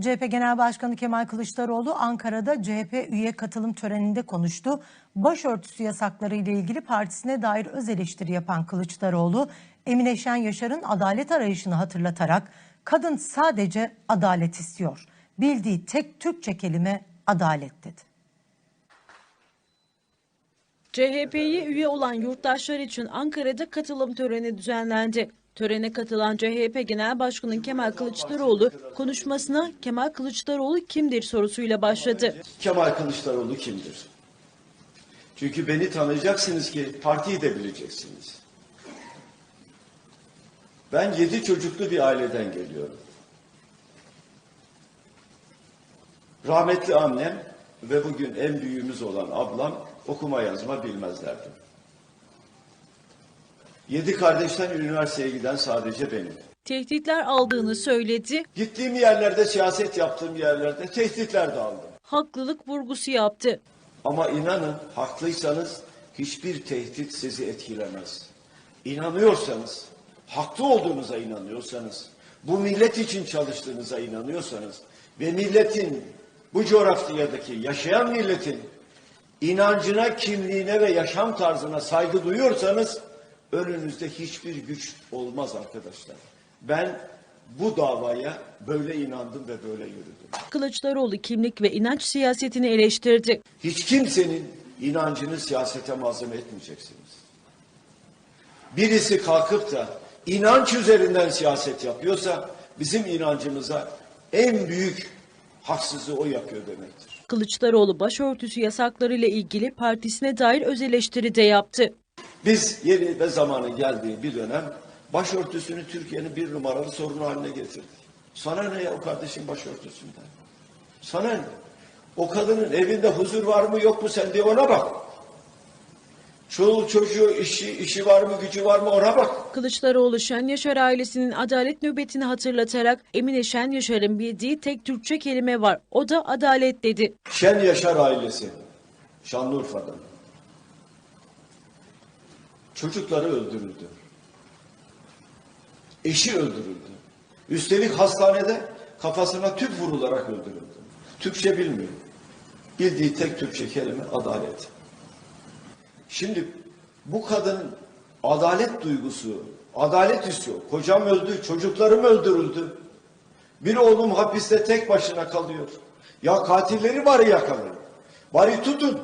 CHP Genel Başkanı Kemal Kılıçdaroğlu Ankara'da CHP üye katılım töreninde konuştu. Başörtüsü yasakları ile ilgili partisine dair öz eleştiri yapan Kılıçdaroğlu, Emine Şen Yaşar'ın adalet arayışını hatırlatarak kadın sadece adalet istiyor. Bildiği tek Türkçe kelime adalet dedi. CHP'ye üye olan yurttaşlar için Ankara'da katılım töreni düzenlendi. Törene katılan CHP Genel Başkanı Kemal Kılıçdaroğlu konuşmasına Kemal Kılıçdaroğlu kimdir sorusuyla başladı. Kemal Kılıçdaroğlu kimdir? Çünkü beni tanıyacaksınız ki partiyi de bileceksiniz. Ben yedi çocuklu bir aileden geliyorum. Rahmetli annem ve bugün en büyüğümüz olan ablam okuma yazma bilmezlerdi. Yedi kardeşten üniversiteye giden sadece benim. Tehditler aldığını söyledi, Gittiğim yerlerde, siyaset yaptığım yerlerde tehditler de aldım. haklılık vurgusu yaptı. Ama inanın haklıysanız hiçbir tehdit sizi etkilemez. İnanıyorsanız, haklı olduğunuza inanıyorsanız, bu millet için çalıştığınıza inanıyorsanız ve milletin, bu coğrafyadaki yaşayan milletin inancına, kimliğine ve yaşam tarzına saygı duyuyorsanız önünüzde hiçbir güç olmaz arkadaşlar. Ben bu davaya böyle inandım ve böyle yürüdüm. Kılıçdaroğlu kimlik ve inanç siyasetini eleştirdi. Hiç kimsenin inancını siyasete malzeme etmeyeceksiniz. Birisi kalkıp da inanç üzerinden siyaset yapıyorsa bizim inancımıza en büyük haksızlığı o yapıyor demektir. Kılıçdaroğlu başörtüsü yasakları ile ilgili partisine dair öz eleştiri de yaptı. Biz yeri ve zamanı geldiği bir dönem başörtüsünü Türkiye'nin bir numaralı sorunu haline getirdik. Sana ne ya o kardeşin başörtüsünden? Sana ne? O kadının evinde huzur var mı yok mu sen diye ona bak. Çoluğu çocuğu işi, işi var mı gücü var mı ona bak. Kılıçdaroğlu Şen Yaşar ailesinin adalet nöbetini hatırlatarak Emine Şen Yaşar'ın bildiği tek Türkçe kelime var. O da adalet dedi. Şen Yaşar ailesi Şanlıurfa'da. Çocukları öldürüldü. Eşi öldürüldü. Üstelik hastanede kafasına tüp vurularak öldürüldü. Türkçe bilmiyor. Bildiği tek Türkçe kelime adalet. Şimdi bu kadın adalet duygusu, adalet istiyor. Kocam öldü, çocuklarım öldürüldü. Bir oğlum hapiste tek başına kalıyor. Ya katilleri bari yakalayın. Bari tutun.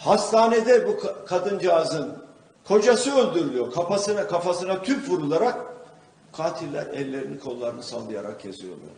Hastanede bu ka- kadıncağızın kocası öldürülüyor. Kafasına kafasına tüp vurularak katiller ellerini kollarını sallayarak geziyorlar.